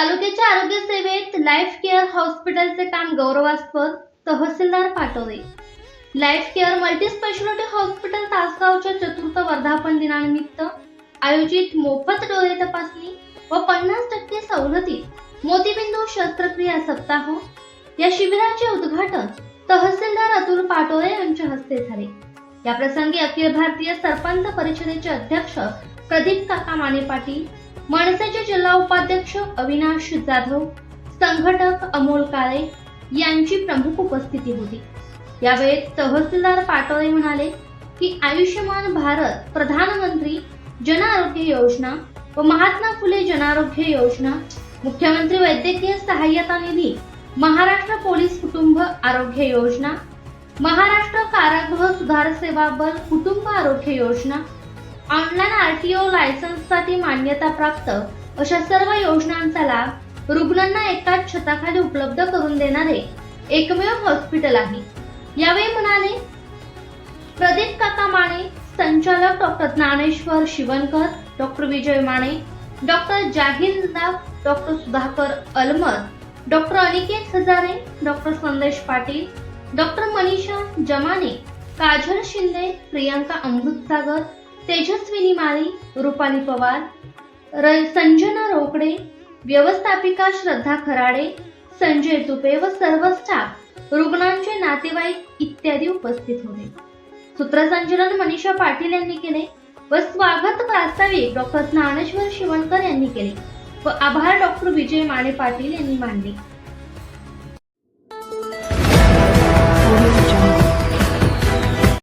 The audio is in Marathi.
तालुक्याच्या लाईफ केअर हॉस्पिटलचे काम गौरवास्पद तहसीलदार Patode life care multispeciality hospital तासगावच्या चतुर्थ वर्धापन दिनानिमित्त आयोजित मोफत डोळे तपासणी व पन्नास टक्के सवलतीत मोतीबिंदू शस्त्रक्रिया सप्ताह या शिबिराचे उद्घाटन तहसीलदार अतुल पाटोळे यांच्या हस्ते झाले. या प्रसंगी अखिल भारतीय सरपंच परिषदेचे अध्यक्ष प्रदीप काका माने पाटील मनसेचे जिल्हा उपाध्यक्ष अविनाश जाधव संघटक अमोल काळे यांची प्रमुख उपस्थिती होती. यावेळी तहसीलदार पाटोळे म्हणाले की आयुष्यमान भारत प्रधानमंत्री जन आरोग्य योजना व महात्मा फुले जन आरोग्य योजना मुख्यमंत्री वैद्यकीय सहाय्यता निधी महाराष्ट्र पोलीस कुटुंब आरोग्य योजना महाराष्ट्र कारागृह सुधार सेवा बल कुटुंब आरोग्य योजना ऑनलाईन ओ लायसन्ससाठी मान्यता प्राप्त अशा सर्व योजनांचा लाभ रुग्णांना एकाच छताखाली उपलब्ध करून देणारे एकमेव हॉस्पिटल आहे. यावेळी म्हणाले प्रदीप काका माने संचालक doctor Dnyaneshwar Shivankar doctor Vijay Mane doctor Zahir doctor Sudhakar Almad doctor Aniket Hazare doctor Sandesh Patil doctor Manisha जमाने काजल शिंदे प्रियांका अमृतसागर तेजस्विनी माळी रुपाली पवार र- संजना रोकडे व्यवस्थापिका श्रद्धा खराडे संजय तुपे व सर्व स्टाफ रुग्णांचे नातेवाईक इत्यादी उपस्थित होते. सूत्रसंचलन मनीषा पाटील यांनी केले व स्वागत प्रास्ताविक डॉक्टर ज्ञानेश्वर शिवणकर यांनी केले व आभार डॉक्टर विजय माने पाटील यांनी मानले.